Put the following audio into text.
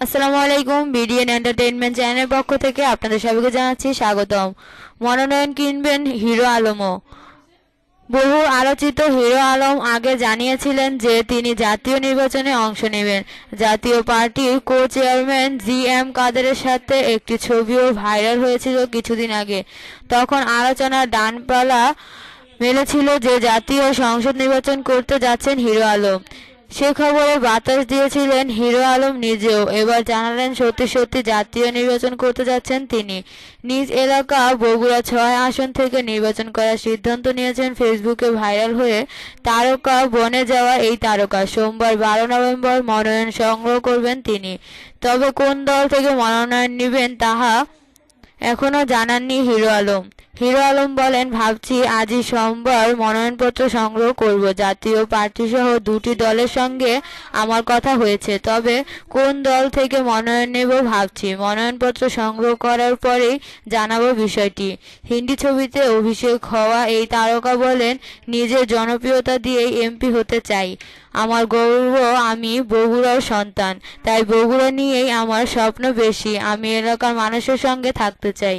আসসালামু আলাইকুম, BDN entertainment চ্যানেলের পক্ষ থেকে আপনাদের সবাইকে জানাচ্ছি স্বাগতম। মনোনয়ন কিনবেন হিরো আলমও। বহু আলোচিত হিরো আলম আগে জানিয়েছিলেন যে তিনি জাতীয় নির্বাচনে অংশ নেবেন। জাতীয় পার্টির কো চেয়ারম্যান জি এম কাদেরের সাথে একটি ছবিও ভাইরাল হয়েছিল কিছুদিন আগে। তখন আলোচনার ডানপালা মেলেছিল যে জাতীয় সংসদ নির্বাচন করতে যাচ্ছেন হিরো আলম। সে খবরে বাতাস দিয়েছিলেন হিরো আলম নিজেও। এবার জানালেন, সত্যি সত্যি জাতীয় নির্বাচন করতে যাচ্ছেন তিনি। নিজ এলাকা বগুড়া ছয় আসন থেকে নির্বাচন করার সিদ্ধান্ত নিয়েছেন ফেসবুকে ভাইরাল হয়ে তারকা বনে যাওয়া এই তারকা। সোমবার বারো নভেম্বর মনোনয়ন সংগ্রহ করবেন তিনি। তবে কোন দল থেকে মনোনয়ন নেবেন তাহা এখনও জানাননি হিরো আলম। হিরো আলম বলেন, ভাবছি আজই সোমবার মনোনয়নপত্র সংগ্রহ করব। জাতীয় পার্টি সহ দুটি দলের সঙ্গে আমার কথা হয়েছে। তবে কোন দল থেকে মনোনয়ন নেব ভাবছি। মনোনয়নপত্র সংগ্রহ করার পরেই জানাব বিষয়টি। হিন্দি ছবিতে অভিষেক হওয়া এই তারকা বলেন, নিজের জনপ্রিয়তা দিয়েই এমপি হতে চাই। আমার গৌরব আমি বগুড়ার সন্তান। তাই বগুড়া নিয়েই আমার স্বপ্ন বেশি। আমি এলাকার মানুষের সঙ্গে থাকতে চাই।